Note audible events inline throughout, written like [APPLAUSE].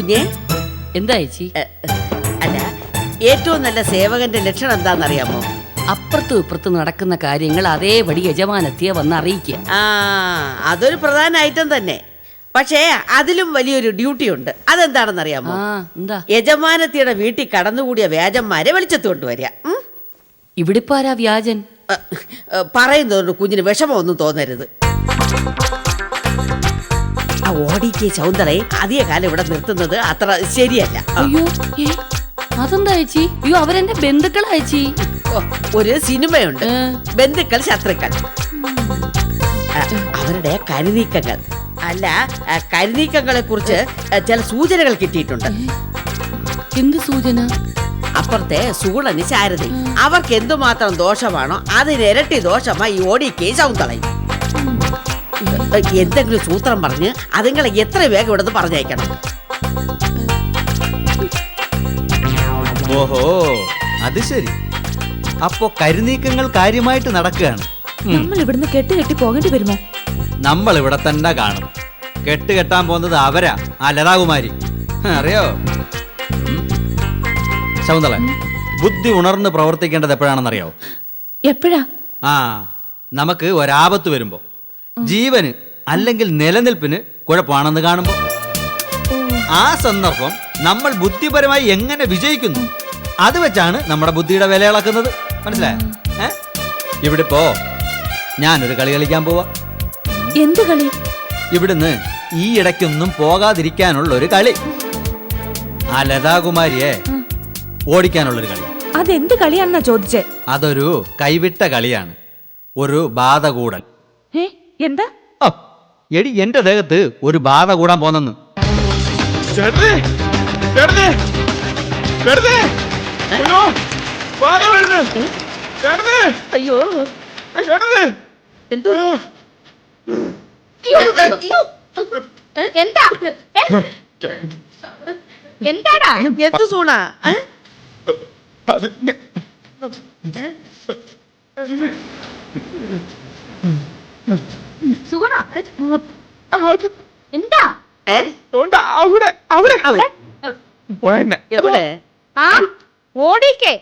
കുഞ്ഞെ? എന്താ ചേച്ചി? അല്ല ഏറ്റവും നല്ല സേവകന്റെ ലക്ഷണം എന്താണെന്നറിയാമോ? അപ്പുറത്തും ഇപ്പുറത്തും നടക്കുന്ന കാര്യങ്ങൾ അതേപടി യജമാനത്തിയെ വന്ന് അറിയിക്കുക. ആ അതൊരു പ്രധാന ഐറ്റം തന്നെ. പക്ഷേ അതിലും വലിയൊരു ഡ്യൂട്ടി ഉണ്ട് അതെന്താണെന്നറിയാമോ എന്താ? യജമാനത്തിയുടെ വീട്ടിൽ കടന്നുകൂടിയ വ്യാജന്മാരെ വെളിച്ചത്ത് കൊണ്ടുവരിക? ഇവിടിപ്പാരാ വ്യാജൻ? പറയുന്നതുകൊണ്ട് കുഞ്ഞിന് വിഷമമൊന്നും തോന്നരുത്. ആ ഓടിക്ക് ശൗന്ദരയെ അധിക കാലം ഇവിടെ നിർത്തുന്നത് അത്ര ശരിയല്ല. അയ്യോ ഏ, അതെന്താ ചേച്ചി? അയ്യോ അവരെന്റെ ബന്ധുക്കളാ ചേച്ചി. ഓ, ഒരു സിനിമയുണ്ട്. ഏ. ബന്ധുക്കൾ ശത്രുക്കൾ. ആ, അവരുടെ കരുനീക്കങ്ങൾ. അല്ല കരിനീക്കങ്ങളെ കുറിച്ച് ചില സൂചനകൾ കിട്ടിയിട്ടുണ്ട്. എന്ത് സൂചന? അപ്പുറത്തെ സൂളന് ശാരദ. അവർക്ക് എന്തുമാത്രം ദോഷമാണോ അതിനിരട്ടി ദോഷമായി ഈ ഓടിക്കേ ശൗന്തളയും എന്തെങ്കിലും സൂത്രം പറഞ്ഞ് അതുങ്ങളെ എത്ര വേഗം ഇവിടുന്ന് പറഞ്ഞയക്കണം. ഓഹോ അത് ശരി. അപ്പോ കരുനീക്കങ്ങൾ കാര്യമായിട്ട് നടക്കുകയാണ്. നമ്മൾ ഇവിടുന്ന് കെട്ട് കെട്ടി പോകേണ്ടി വരുമോ? നമ്മൾ ഇവിടെ തന്നെ കാണും. കെട്ട് കെട്ടാൻ പോകുന്നത് അവരാ ആ ലതാകുമാരി. അറിയോ. ശകുന്തള ബുദ്ധി ഉണർന്ന് പ്രവർത്തിക്കേണ്ടത് എപ്പോഴാണെന്നറിയോ എപ്പോഴാ? ആ നമുക്ക് ഒരാപത്ത് വരുമ്പോ. ജീവന് അല്ലെങ്കിൽ നിലനിൽപ്പിന് കുഴപ്പമാണെന്ന് കാണുമ്പോൾ ആ സന്ദർഭം നമ്മൾ ബുദ്ധിപരമായി എങ്ങനെ വിജയിക്കുന്നു? അത് വെച്ചാണ് നമ്മുടെ ബുദ്ധിയുടെ വില ഇളക്കുന്നത്. മനസ്സിലായോ? ഏ? ഇവിടെ ഇപ്പോ ഞാനൊരു കളി കളിക്കാൻ പോവാ. എന്ത് കളി? ഇവിടുന്ന് ഈ ഇടയ്ക്കൊന്നും പോകാതിരിക്കാനുള്ള ഒരു കളി. ആ ലതാകുമാരിയെ ഓടിക്കാനുള്ളൊരു കളി. അതെന്ത് കളിയാണെന്നാ ചോദിച്ചേ? അതൊരു കൈവിട്ട കളിയാണ്. ഒരു ബാധകൂടൽ. ഏ? എന്താ? എടി എന്റെ ദേഹത്ത് ഒരു ബാധ കൂടാൻ പോന്നെന്ന് അയ്യോ എന്തോ? എന്താടാ? എന്ത് സൂണ? ഏ? എന്താ? അവിടെ അവിടെ. എവിടെ? ആ ഓടിക്കേ.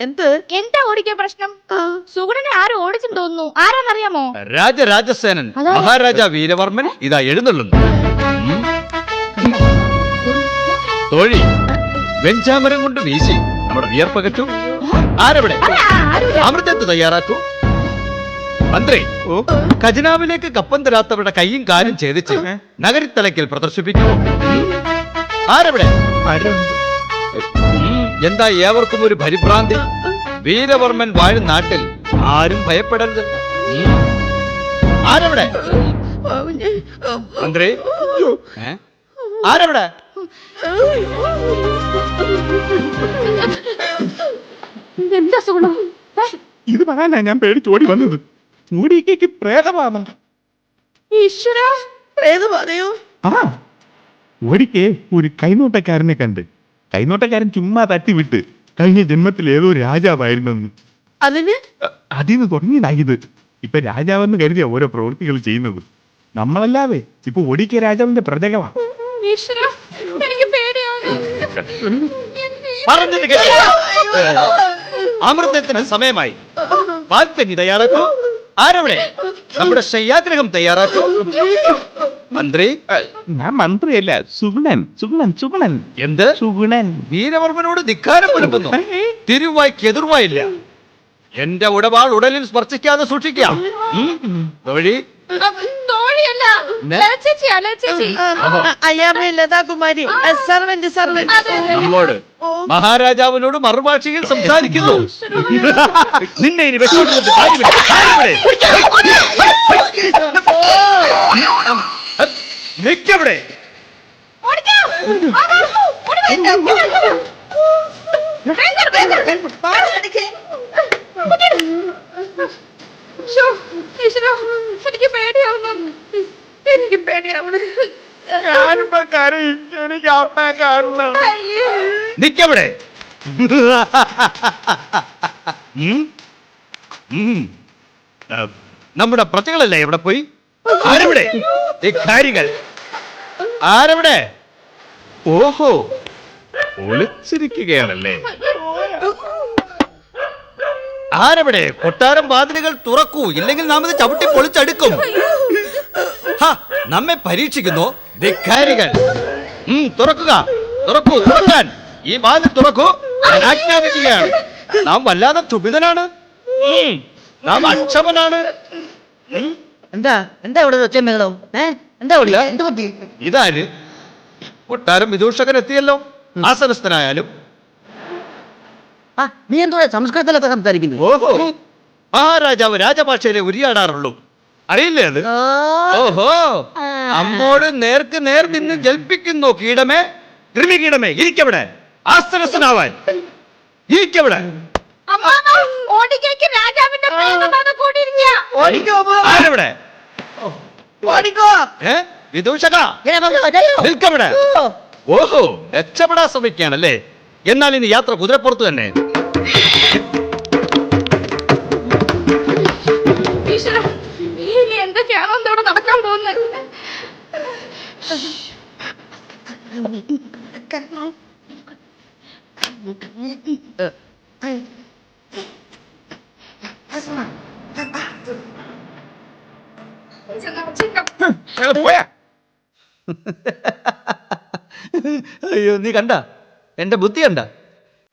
എന്ത്? എന്താ ഓടിക്കേ പ്രശ്നം? സുഗുണനെ ആരും ഓടിച്ചെന്ന് തോന്നുന്നു. ആരാന്നറിയാമോ? രാജരാജസേനൻ മഹാരാജ വീരവർമ്മൻ ഇതാ എഴുന്നള്ളുന്നു. തോഴി വെഞ്ചാമരം കൊണ്ട് വീശി. നമ്മുടെ വിയർപ്പകറ്റു ആരവിടെ? അമൃതത്ത് തയ്യാറാക്കൂ. മന്ത്രി ഖജനാവിലേക്ക് കപ്പം തരാത്തവരുടെ കൈയും കാലും ഛേദിച്ച് നഗരിത്തലയ്ക്കൽ പ്രദർശിപ്പിക്കൂ. ആരവിടെ? എന്താ ഏവർക്കും ഒരു പരിഭ്രാന്തി? വീരവർമ്മൻ വാഴും നാട്ടിൽ ആരും ഭയപ്പെടരുത്. ആരവിടെ? മന്ത്രി? ആരവിടെ? എന്താ സുഗുണ? ഇത് പറയാനാ ഞാൻ പേടിച്ചോടി വന്നത്. ചൂടിക്കേക്ക് പ്രേതമാണ്? ഈശ്വര ആ ഒരിക്കെ ഒരു കൈനോട്ടക്കാരനെ കണ്ട്. കൈനോട്ടക്കാരൻ ചുമ്മാ തട്ടിവിട്ട് കഴിഞ്ഞ ജന്മത്തിൽ ഏതോ രാജാവായിരുന്നെന്ന്. അതിന്? അതിന്ന് തുടങ്ങിയതായത് ഇപ്പൊ രാജാവെന്ന് കരുതിയ ഓരോ പ്രവൃത്തികൾ ചെയ്യുന്നത്. നമ്മളല്ലാതെ ഇപ്പൊ ഒടിക്ക രാജാവിന്റെ പ്രജകമാ ഈശ്വര എനിക്ക് പേടിയാണ്. പറഞ്ഞത് കേട്ടോ? അമൃതത്തിന് സമയമായി. വാൽപ്പനി തയ്യാറാക്കൂ. ആരവിടെ? നമ്മുടെ ശയ്യാഗ്രഹം തയ്യാറാക്കും. മന്ത്രി? ഞാൻ മന്ത്രിയല്ല സുഗുണൻ സുഗുണൻ സുഗുണൻ. എന്ത്? സുഗുണൻ. വീരവർമ്മനോട് ധിക്കാരം പുലപ്പുന്നു തിരുവായ്ക്ക് എതിർവായില്ല. എന്റെ ഉടപാട് ഉടലിൽ സ്പർശിക്കാതെ സൂക്ഷിക്കാം. ഉം. അയ്യാമ്മ ലതാകുമാരി. Servant servant. നമ്മോട്. മഹാരാജാവിനോട് മറുഭാഷയിൽ സംസാരിക്കുന്നു. നിന്നെ ഇനി ഈശ്വരാ, എനിക്ക് പേടിയാവുന്നു. എനിക്ക് പേടിയാവുന്നു. ഞാനിപ്പോ കരയും. എനിക്ക്. നിക്കവിടെ. ഉം? ഉം. ആ, നമ്മുടെ പ്രജകളല്ലേ എവിടെ പോയി? ആരവിടെ? കാര്യങ്ങൾ. ആരവിടെ? ഓഹോ. ഒളിച്ചിരിക്കുകയാണല്ലേ. ആരവിടെ? കൊട്ടാരം വാതിലുകൾ തുറക്കൂ. ഇല്ലെങ്കിൽ നാം ഇത് ചവിട്ടി പൊളിച്ചടുക്കും. നമ്മെ പരീക്ഷിക്കുന്നു. ധിക്കാരികൾ. തുറക്കുക. തുറക്കൂ തുറക്കാൻ. ഈ വാതിൽ തുറക്കൂ. ഞാൻ ആജ്ഞാപിക്കുകയാണ്. നാം വല്ലാതെ തുപിതനാണ് നാം അക്ഷമനാണ്. എന്താ? എന്താ ഇവിടെ ഏ? എന്താ ഇവിടെ? എന്ത് പറ്റി? ഇതാര്? കൊട്ടാരം വിദൂഷകൻ എത്തിയല്ലോ ആസനസ്ഥനായാലും. ആ നീ എന്തോ സംസ്കൃതത്തിലൊക്കെ സംസാരിക്കുന്നു ഓഹോ. മഹാരാജാവ് രാജഭാഷയിലെ ഉരിയാടാറുള്ളൂ. അറിയില്ലേ അത്? ഓഹോ. അമ്മോട് നേർക്ക് നേർ നിന്ന് ജൽപ്പിക്കുന്നു കീടമേ കൃമി കീടമേ ഇരിക്കവിടെ. ആസ്തരസ്ഥനാവാൻ ഇരിക്കവിടെ ആരവിടെ? വിദൂഷക? നിൽക്കവിടെ. ഓഹോ രക്ഷപ്പെടാൻ ശ്രമിക്കുകയാണല്ലേ? എന്നാൽ ഇനി യാത്ര കുതിരപ്പുറത്ത് തന്നെ. പോയാ? അയ്യോ നീ കണ്ട? എന്റെ ബുദ്ധി കണ്ട?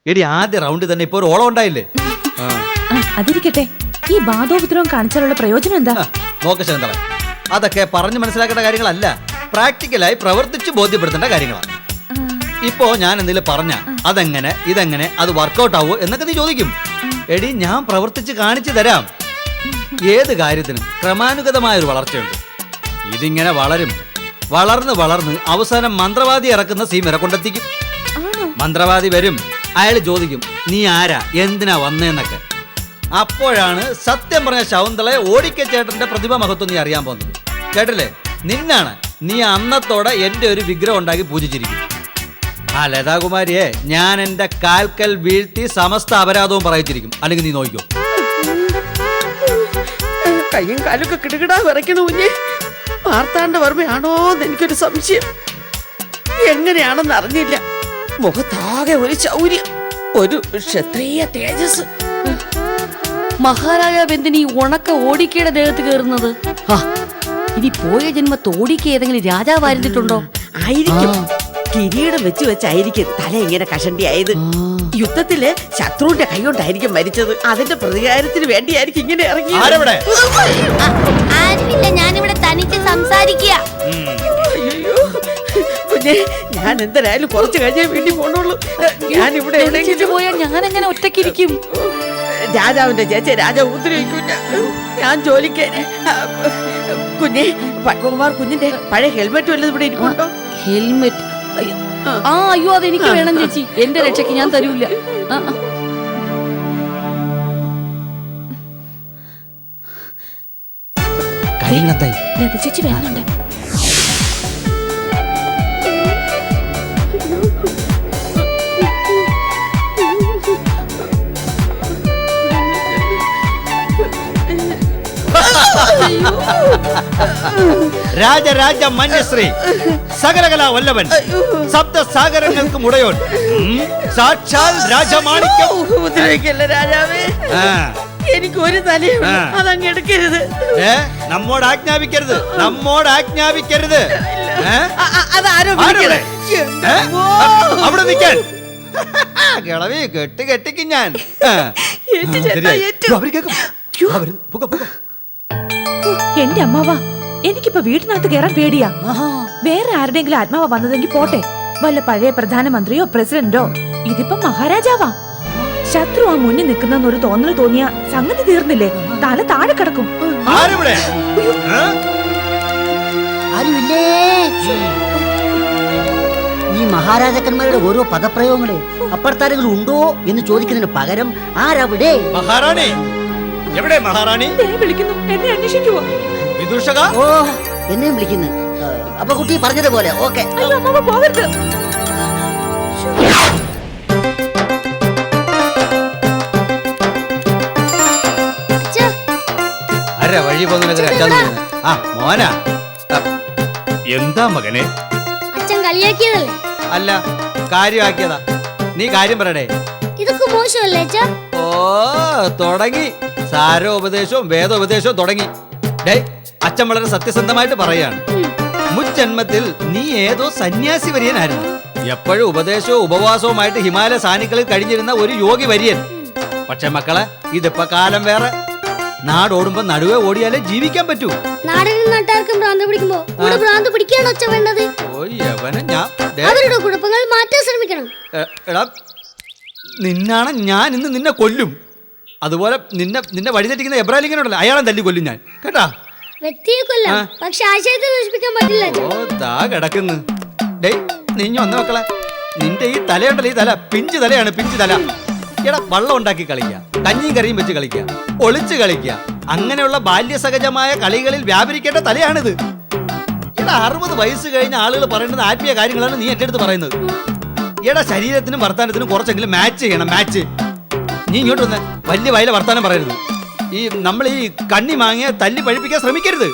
എടി ആദ്യ റൗണ്ടിൽ തന്നെ ഇപ്പൊ ഒരു ഓളം ഉണ്ടായില്ലേ? അതിരിക്കട്ടെ. ഈ ബാധോപദ്രവം കാണിച്ചാലുള്ള പ്രയോജനം എന്താ? നോക്ക് അതൊക്കെ പറഞ്ഞു മനസ്സിലാക്കേണ്ട കാര്യങ്ങളല്ല. പ്രാക്ടിക്കലായി പ്രവർത്തിച്ച് ബോധ്യപ്പെടുത്തേണ്ട കാര്യങ്ങളാണ്. ഇപ്പോ ഞാൻ എന്തെങ്കിലും പറഞ്ഞ അതെങ്ങനെ ഇതെങ്ങനെ അത് വർക്കൗട്ട് ആവോ എന്നൊക്കെ നീ ചോദിക്കും. എടി ഞാൻ പ്രവർത്തിച്ച് കാണിച്ചു തരാം. ഏത് കാര്യത്തിനും ക്രമാനുഗതമായ ഒരു വളർച്ചയുണ്ട്. ഇതിങ്ങനെ വളരും. വളർന്ന് വളർന്ന് അവസാനം മന്ത്രവാദി ഇറക്കുന്ന സീമര കൊണ്ടെത്തിക്കും. മന്ത്രവാദി വരും. അയാൾ ചോദിക്കും നീ ആരാ? എന്തിനാ വന്നേന്നൊക്കെ? അപ്പോഴാണ് സത്യം പറഞ്ഞ ശൗന്തളെ ഓടിക്ക ചേട്ടന്റെ പ്രതിഭ മഹത്വം നീ അറിയാൻ പോകുന്നത്. കേട്ടില്ലേ? നിന്നാണ് നീ അന്നത്തോടെ എന്റെ ഒരു വിഗ്രഹം ഉണ്ടാക്കി പൂജിച്ചിരിക്കും. ആ ലതാകുമാരിയെ ഞാൻ എന്റെ കാൽക്കൽ വീഴ്ത്തി സമസ്ത അപരാധവും പറയിച്ചിരിക്കും. അല്ലെങ്കിൽ നീ നോക്കിക്കോ കയ്യും കാലൊക്കെ കിടുകിടാ വിറയ്ക്കണ കുഞ്ഞ് മാർത്താണ്ട വർമ്മയാണോ എന്ന് എനിക്കൊരു സംശയം. എങ്ങനെയാണെന്ന് അറിഞ്ഞില്ല. മുഖത്താകെ ഒരു ചൗര്യം ഒരു ക്ഷത്രിയ തേജസ്. മഹാരാജാവ് എന്തിനീ ഉണക്ക ഓടിക്കയുടെ ദേഹത്ത് കയറുന്നത്? ആ, ഇനി പോയ ജന്മ തോടിക്ക് ഏതെങ്കിലും രാജാവായിരുന്നിട്ടുണ്ടോ? ആയിരിക്കും. കിരീടം വെച്ച് വെച്ചായിരിക്കും തല ഇങ്ങനെ കഷണ്ടിയായത്. യുദ്ധത്തിൽ ശത്രുവിന്റെ കൈകൊണ്ടായിരിക്കും മരിച്ചത്. അതിന്റെ പ്രതികാരത്തിന് വേണ്ടിയായിരിക്കും ഇങ്ങനെ ഇറങ്ങി ആരവിടെ? ആരുമില്ല ഞാനിവിടെ തനിച്ച് സംസാരിക്കുക. കുഞ്ഞെ ഞാൻ എന്തായാലും കുറച്ച് കഴിഞ്ഞേ വീട്ടിൽ പോണുള്ളൂ. ഞാൻ ഇവിടെ എവിടെയെങ്കിലും പോയാൽ ഞാൻ എങ്ങനെ ഒറ്റക്കിരിക്കും രാജാവിന്റെ ചേച്ചി രാജാവ് ഉപദ്രവിക്കൂല. ഞാൻ ജോലിക്കേനെ കുഞ്ഞെ പത്മകുമാർ കുഞ്ഞിന്റെ പഴയ ഹെൽമെറ്റ് വല്ലതും ഇവിടെ ഇരിപ്പുണ്ടോ? ഹെൽമെറ്റ് അയ്യോ. ആ. അയ്യോ അതെനിക്ക് വേണം ചേച്ചി. എന്റെ രക്ഷയ്ക്ക് ഞാൻ തരൂല. ആ, ആ. ചേച്ചി വരുന്നുണ്ട്. രാജരാജ മന്യശ്രീ സകലകലാ വല്ലവൻ സപ്ത സാഗരങ്ങൾക്കും ഉടയോൻ. സാക്ഷാൽ രാജമാണിക്യം. ഉപദ്രവിക്കല്ല രാജാവേ? എനിക്ക് ഒരു തലയുള്ളൂ ആ. അതങ്ങ് എടുക്കരുത്. ഏ? നമ്മോട് ആജ്ഞാപിക്കരുത്. നമ്മോട് ആജ്ഞാപിക്കരുത്. അവിടെ നിൽക്കാൻ. കിളവി കെട്ടി കെട്ടിക്കും ഞാൻ. അവർ കേൾക്കും. എന്റെ അമ്മാവ എനിക്കിപ്പോ വീട്ടിനകത്ത് കയറാൻ പേടിയാ. വേറെ ആരുടെങ്കിലും ആത്മാവ വന്നതെങ്കിൽ പോട്ടെ. വല്ല പഴയ പ്രധാനമന്ത്രിയോ പ്രസിഡന്റോ? ഇതിപ്പോ മഹാരാജാവാ. ശത്രു ആ മുന്നിൽ നിൽക്കുന്ന ഒരു തോന്നൽ തോന്നിയ സംഗതി തീർന്നില്ലേ? തല താഴെ കിടക്കും. ഈ മഹാരാജാക്കന്മാരുടെ ഓരോ പദപ്രയോഗങ്ങളെ അപ്പുറത്താരെങ്കിലും ഉണ്ടോ എന്ന് ചോദിക്കുന്നതിന് പകരം ആരവിടെ? മഹാറാണി എവിടെ മഹാറാണി? ദേ വിളിക്കുന്നു. എന്നെ അന്വേഷിക്കുവോ വിദൂഷക? ഓ എന്നെയും വിളിക്കുന്നു. അപ്പ കുട്ടി പറഞ്ഞതുപോലെ ഓക്കെ. പോകരുത് അര വഴി പോകുന്ന അച്ഛാന്ന് ആ മോനാ. എന്താ മകനെ? അച്ഛൻ കളിയാക്കിയതല്ലേ? അല്ല കാര്യമാക്കിയതാ. നീ കാര്യം പറയണേ. ഇതൊക്കെ മോശമല്ലേ അച്ഛാ? ഓ തുടങ്ങി. സാരോപദേശവും വേദോപദേശവും തുടങ്ങി. ഡേ അച്ഛൻ വളരെ സത്യസന്ധമായിട്ട് പറയാണ്. മുജ്ജന്മത്തിൽ നീ ഏതോ സന്യാസി വര്യനായിരുന്നു എപ്പോഴും ഉപദേശവും ഉപവാസവുമായിട്ട് ഹിമാലയ സാനിക്കളിൽ കഴിഞ്ഞിരുന്ന ഒരു യോഗി വര്യൻ പക്ഷെ മക്കളെ ഇതിപ്പോ കാലം വേറെ. നാടോടുമ്പോ നടുവേ ഓടിയാലേ ജീവിക്കാൻ പറ്റൂ. നാടിനും നാട്ടുകാർക്കും ഭ്രാന്ത് പിടിക്കുമ്പോ കൂടെ ഭ്രാന്ത് പിടിക്കുകയാണ് ഒച്ച വേണ്ടത്? ഓ യവനെ ഞാൻ ദേ, അവരുടെ കുഴപ്പങ്ങൾ മാറ്റാൻ ശ്രമിക്കണം. എടാ നിന്നാണ് ഞാൻ ഇന്ന് നിന്നെ കൊല്ലും. അതുപോലെ നിന്നെ നിന്നെ വഴിതെറ്റിക്കുന്ന ഉണ്ടല്ലോ അയാളെ തല്ലി കൊല്ലും ഞാൻ. കേട്ടാ? വ്യക്തിയെ കൊല്ലാം. പക്ഷെ ആശയത്തെ നശിപ്പിക്കാൻ പറ്റില്ല. ഓ താ കിടക്കുന്നു. ഡേയ് നീ വന്ന മക്കളെ. നിന്റെ ഈ തലയുണ്ടല്ലോ ഈ തല. പിഞ്ച് തലയാണ് പിഞ്ച് തല. എടാ വള്ളം ഉണ്ടാക്കി കളിക്കുക കഞ്ഞിയും കറിയും വെച്ച് കളിക്കുക ഒളിച്ച് കളിക്കുക അങ്ങനെയുള്ള ബാല്യസഹജമായ കളികളിൽ വ്യാപരിക്കേണ്ട തലയാണിത്. എടാ അറുപത് വയസ്സ് കഴിഞ്ഞ ആളുകൾ പറയുന്നത് ആത്മീയ കാര്യങ്ങളാണ് നീ എന്റെ അടുത്ത് പറയുന്നത്. എടാ ശരീരത്തിനും വർത്താനത്തിനും കുറച്ചെങ്കിലും മാച്ച് ചെയ്യണം മാച്ച് നീ ഇങ്ങോട്ട് വന്ന്. വലിയ വയല വർത്താനം പറയരുത്. ഈ നമ്മൾ ഈ കണ്ണി മാങ്ങിയ തല്ലി പഴിപ്പിക്കാൻ ശ്രമിക്കരുത്.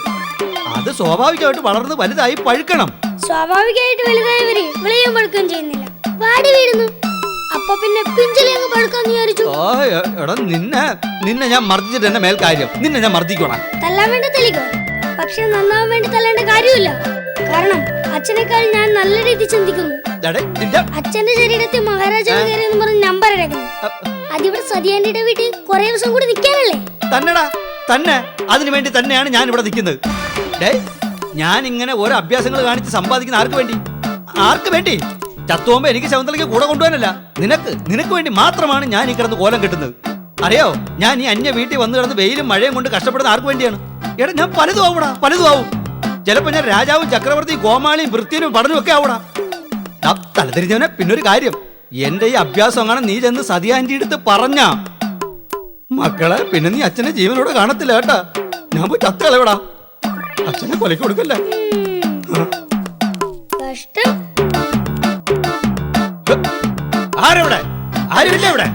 അത് സ്വാഭാവികമായിട്ട് വളർന്ന് വലുതായി പഴുക്കണം. സ്വാഭാവികമായിട്ട് വലുതായവര് വിളയും പഴുക്കുകയും ചെയ്യുന്നില്ല. വാടി വീഴുന്നു. അപ്പൊ പിന്നെ പിഞ്ചിലെ അങ്ങ് പഴുക്കാന്ന് വിചാരിച്ചു? ഓ എ- എടാ നിന്നെ നിന്നെ ഞാൻ മർദ്ദിച്ചിട്ട് എന്നെ മേൽക്കാര്യം. നിന്നെ ഞാൻ മർദ്ദിക്കോളാം തല്ലാൻ വേണ്ടി തല്ലിക്കോ. പക്ഷെ നന്നാവാൻ വേണ്ടി തല്ലേണ്ട കാര്യമില്ല. കാരണം അച്ഛനേക്കാൾ ഞാൻ നല്ല രീതി ചിന്തിക്കുന്നു. എടേ, നിന്റെ അച്ഛന്റെ ശരീരത്തിൽ മഹാരാജാവ് കയറി എന്ന് പറഞ്ഞ് നമ്പർ അടയ്ക്കുന്നു. അതിവിടെ സതിയാന്റെ വീട്ടിൽ കുറെ ദിവസം കൂടി നിൽക്കാനല്ലേ? തന്നെടാ തന്നെ. അതിനു വേണ്ടി തന്നെയാണ് ഞാൻ ഇവിടെ നിൽക്കുന്നത്. ഡേ ഞാൻ ഇങ്ങനെ ഓരോ അഭ്യാസങ്ങൾ കാണിച്ച് സമ്പാദിക്കുന്ന ആർക്ക് വേണ്ടി? ആർക്ക് വേണ്ടി? ചത്തുവമ്പോ എനിക്ക് ശകുന്തളയ്ക്ക് കൂടെ കൊണ്ടുപോകാനല്ല. നിനക്ക് നിനക്ക് വേണ്ടി മാത്രമാണ് ഞാൻ ഈ കിടന്ന് കോലം കിട്ടുന്നത്. അറിയോ? ഞാൻ ഈ അന്യ വീട്ടിൽ വന്ന് കിടന്ന് വെയിലും മഴയും കൊണ്ട് കഷ്ടപ്പെടുന്ന ആർക്ക് വേണ്ടിയാണ്? എടാ ഞാൻ പലതും ആവൂടാ പലതും ആവും. ചിലപ്പോ ഞാൻ രാജാവും ചക്രവർത്തിയും ഗോമാളിയും വൃത്തിയിലും പഠനവും ഒക്കെ ആവൂടാ. തലതിരിഞ്ഞവനെ പിന്നൊരു കാര്യം. എന്റെ ഈ അഭ്യാസം അങ്ങനെ നീ ചെന്ന് സതിയാന്റെ അടുത്ത് പറഞ്ഞ. മക്കളെ പിന്നെ നീ അച്ഛനെ ജീവനോട് കാണത്തില്ല കേട്ടാ. ഞാൻ പോയി ചത്തളവിടാ അച്ഛനെ കൊലക്ക് കൊടുക്കല്ലേ? ആരവിടെ? ആരുമില്ല ഇവിടെ?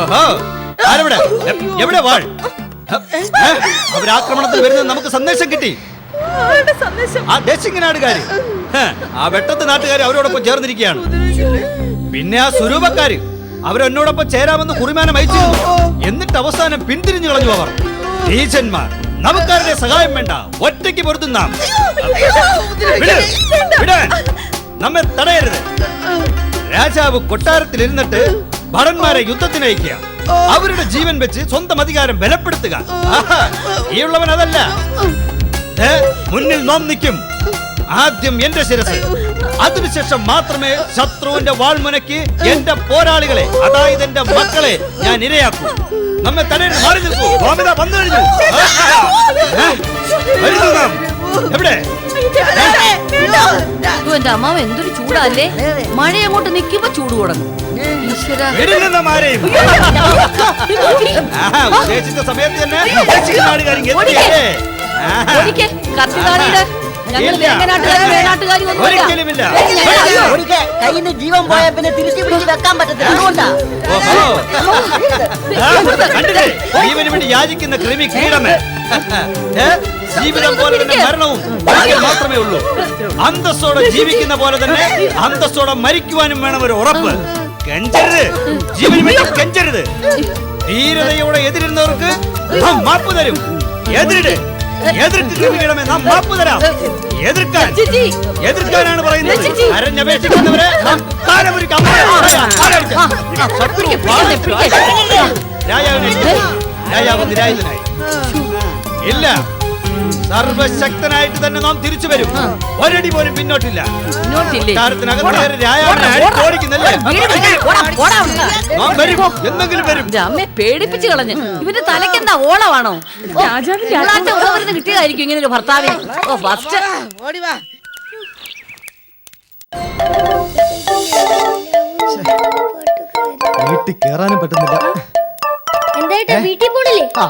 ഓഹോ ആരെവിടെ? എവിടെ വാൾ? അവരാക്രമണത്തിൽ വരുന്നത് നമുക്ക് സന്ദേശം കിട്ടി. ആ ഹ്, ആ വെട്ടത്ത് നാട്ടുകാർ അവരോടൊപ്പം ചേർന്നിരിക്കുകയാണ്. പിന്നെ ആ സ്വരൂപക്കാര് അവരെന്നോടൊപ്പം ചേരാമെന്ന് കുറിമാനം അയച്ചു എന്നിട്ട് അവസാനം പിന്തിരിഞ്ഞു കളഞ്ഞു അവർ. നീചന്മാർ നമുക്കാരുടെ സഹായം വേണ്ട. ഒറ്റയ്ക്ക് പൊരുത്തുന്ന. നമ്മെ തടയരുത്. രാജാവ് കൊട്ടാരത്തിൽ ഇരുന്നിട്ട് ഭടന്മാരെ യുദ്ധത്തിന് അയക്കുക അവരുടെ ജീവൻ വെച്ച് സ്വന്തം അധികാരം ബലപ്പെടുത്തുക. ഈ ഉള്ളവൻ അതല്ല. മുന്നിൽ നോം നിൽക്കും. ആദ്യം എന്റെ ശിരസ്. അതിനുശേഷം മാത്രമേ ശത്രുവിന്റെ വാൾമുനയ്ക്ക് എന്റെ പോരാളികളെ അതായത് എന്റെ മക്കളെ ഞാൻ ഇരയാക്കൂ. നമ്മെ തടയരുത് മാറി നിൽക്കൂ. ഗോപിത വന്നു കഴിഞ്ഞു. വരുന്നു നാം. എവിടെ? എന്റെ അമ്മാവ് എന്തൊരു ചൂടല്ലേ? മഴ അങ്ങോട്ട് നിൽക്കുമ്പോ ചൂട് തുടങ്ങും. ഉദ്ദേശിച്ച സമയത്ത് തന്നെ കയ്യിൽ നിന്ന് ജീവൻ പോയ പിന്നെ തിരിച്ചു പിടിച്ച് വെക്കാൻ പറ്റത്തില്ല. അതുകൊണ്ടാ. ജീവന് വേണ്ടി യാചിക്കുന്ന കൃമി കീടമേ? ജീവിതം പോലെ തന്നെ മരണവും മാത്രമേ ഉള്ളൂ. അന്തസ്സോടെ ജീവിക്കുന്ന പോലെ തന്നെ അന്തസ്സോടെ മരിക്കുവാനും വേണം ഒരു ഉറപ്പ്. കെഞ്ചരുത്. ജീവന് വേണ്ടി കെഞ്ചരുത്. ധീരതയോടെ എതിരുന്നവർക്ക് നാം മാപ്പ് തരും. എതിരിട്. എതിർത്ത് കൃമികടമേ നാം മാപ്പ് തരാം. എതിർക്കാൻ. എതിർക്കാനാണ് പറയുന്നത്. അരഞ്ഞപേക്ഷിക്കുന്നവരെ നാം വാളിട്ട് രാജാവിനെ. രാജാവ് നിരായുധനായി. ഇല്ല. സർവശക്തനായിട്ട് തന്നെ നാം തിരിച്ചു വരും. ഒരടി പോലും പിന്നോട്ടില്ല. എന്തെങ്കിലും വരും. അമ്മയെ പേടിപ്പിച്ച് കളഞ്ഞു. ഇവന്റെ തലക്കെന്താ ഓളമാണോ? രാജാവിന്റെ തിങ്കളാഴ്ച ഉറവരുന്ന് കിട്ടിയതായിരിക്കും ഇങ്ങനെ ഒരു ഭർത്താവിന് ഓ ഫസ്റ്റ് വീട്ടിൽ കേറാനും പറ്റുന്നില്ല. എന്തായിട്ടാ വീട്ടിൽ പോണില്ലേ? ആ.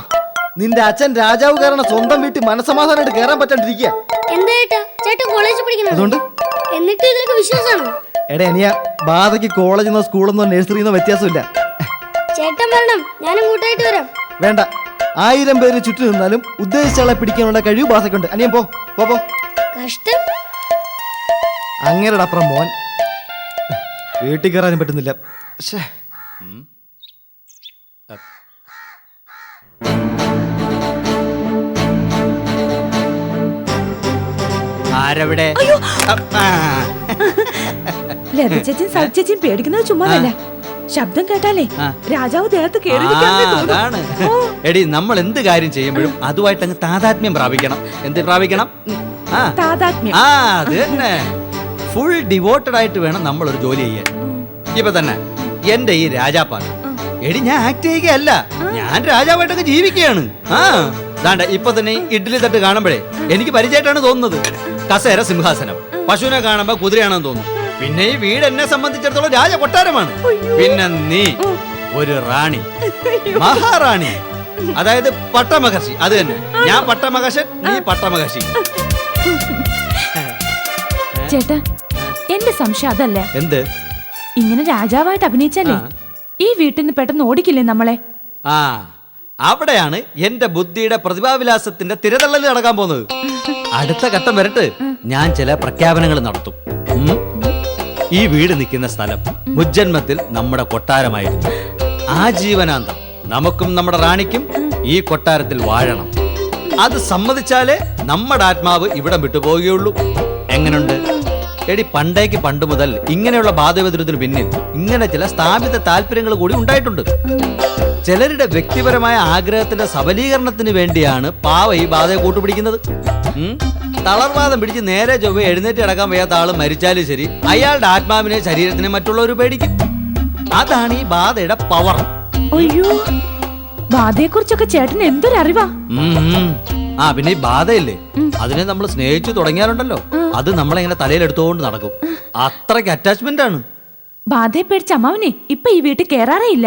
നിന്റെ അച്ഛൻ രാജാവ് കാരണം സ്വന്തം വീട്ടിൽ മനസമാധാനമായിട്ട് കയറാൻ പറ്റാണ്ടിരിക്കുക. എന്തായിട്ടാ ചേട്ടൻ കോളേജിൽ പഠിക്കണം അതുകൊണ്ട്? എന്നിട്ട് ഇതിലൊക്കെ വിശ്വാസമാണോ? എടേ അനിയ ബാധയ്ക്ക് കോളേജിൽ നിന്നോ സ്കൂളിൽ നിന്നോ നഴ്സറിയിൽ നിന്നോ വ്യത്യാസമില്ല. ചേട്ടൻ വരണം. ഞാനും കൂട്ടായിട്ട് വരാം. വേണ്ട. ആയിരം പേര് ചുറ്റും നിന്നാലും ഉദ്ദേശിച്ച ആളെ പിടിക്കാനുള്ള കഴിവ് ബാധയ്ക്കുണ്ട്. അനിയൻ പോ പോ പോ. കഷ്ടം. അങ്ങനെടാ അപ്പുറം മോൻ. വീട്ടിൽ കയറാനും പറ്റുന്നില്ല. ശ്ശേ. ആരവിടെ. ലതച്ചേച്ചും സവിച്ചേച്ചും പേടിക്കുന്നത് ചുമ്മാതല്ല. ശബ്ദം കേട്ടാലേ. രാജാവ് ദേഹത്ത് അതാണ്. എടി നമ്മൾ എന്ത് കാര്യം ചെയ്യുമ്പോഴും അതുമായിട്ട് അങ്ങ് താതാത്മ്യം പ്രാപിക്കണം. എന്ത് പ്രാപിക്കണം? ആ. താതാത്മ്യം. ആ അത് തന്നെ. ഫുൾ ഡിവോട്ടഡ് ആയിട്ട് വേണം നമ്മൾ ഒരു ജോലി ചെയ്യാൻ. ഇപ്പൊ തന്നെ എന്റെ ഈ രാജാപ്പാണ് എടി ഞാൻ ആക്ട് ചെയ്യുകയല്ല. ഞാൻ രാജാവായിട്ടൊക്കെ ജീവിക്കുകയാണ്. ആ. ദാണ്ട ഇപ്പൊ തന്നെ ഈ ഇഡ്ഡലി തട്ട് കാണുമ്പോഴേ എനിക്ക് പരിചയമായിട്ടാണ് തോന്നുന്നത്. കസേര സിംഹാസനം. പശുവിനെ കാണുമ്പോ കുതിരയാണെന്ന് തോന്നുന്നു പിന്നെ ഈ വീട് എന്നെ സംബന്ധിച്ചിടത്തോളം രാജ കൊട്ടാരമാണ് പിന്നെ നീ ഒരു റാണി. മഹാറാണി. അതായത് പട്ടമഹർഷി. അത് തന്നെ. ഞാൻ പട്ടമഹർഷൻ നീ പട്ടമഹർഷി. [LAUGHS] ചേട്ടാ എന്റെ സംശയം അതല്ല. എന്ത്? ഇങ്ങനെ രാജാവായിട്ട് അഭിനയിച്ചല്ലേ? ഈ വീട്ടിൽ നിന്ന് പെട്ടെന്ന് ഓടിക്കില്ലേ നമ്മളെ? ആ. അവിടെയാണ് എന്റെ ബുദ്ധിയുടെ പ്രതിഭാവിലാസത്തിന്റെ തിരതള്ളൽ നടക്കാൻ പോകുന്നത്. അടുത്ത ഘട്ടം വരട്ട്. ഞാൻ ചില പ്രഖ്യാപനങ്ങൾ നടത്തും. ഈ വീട് നിൽക്കുന്ന സ്ഥലം മുജ്ജന്മത്തിൽ നമ്മുടെ കൊട്ടാരമായിരുന്നു ആ ജീവനാന്തം നമുക്കും നമ്മുടെ റാണിക്കും ഈ കൊട്ടാരത്തിൽ വാഴണം. അത് സമ്മതിച്ചാലേ നമ്മുടെ ആത്മാവ് ഇവിടം വിട്ടുപോവുകയുള്ളൂ എങ്ങനെയുണ്ട് എടി പണ്ടേക്ക് പണ്ട് മുതൽ ഇങ്ങനെയുള്ള ബാധവതിരത്തിന് പിന്നിൽ ഇങ്ങനെ ചില സ്ഥാപിത താല്പര്യങ്ങൾ കൂടി ഉണ്ടായിട്ടുണ്ട്. ചിലരുടെ വ്യക്തിപരമായ ആഗ്രഹത്തിന്റെ സബലീകരണത്തിന് വേണ്ടിയാണ് പാവ ഈ ബാധയെ കൂട്ടുപിടിക്കുന്നത്? തളർവാദം പിടിച്ച് നേരെ ചൊവ്വ എഴുന്നേറ്റ് അടക്കാൻ വയ്യാത്ത ആൾ മരിച്ചാലും ശരി അയാളുടെ ആത്മാവിനെ ശരീരത്തിനെ മറ്റുള്ളവർ പേടിക്കും അതാണ് ഈ ബാധയുടെ പവർ അയ്യോ ബാധയെ കുറിച്ചൊക്കെ ചേട്ടന് എന്തൊരറിവാ ആ പിന്നെ ഈ ബാധയില്ലേ അതിനെ നമ്മൾ സ്നേഹിച്ചു തുടങ്ങിയാലുണ്ടല്ലോ. അത് നമ്മളെങ്ങനെ തലയിലെടുത്തുകൊണ്ട് നടക്കും. അത്രയ്ക്ക് അറ്റാച്ച്മെന്റ് ആണ്. ബാധയെ പേടിച്ച അമ്മാവനെ ഇപ്പൊ ഈ വീട്ടിൽ കേറാറേ ഇല്ല.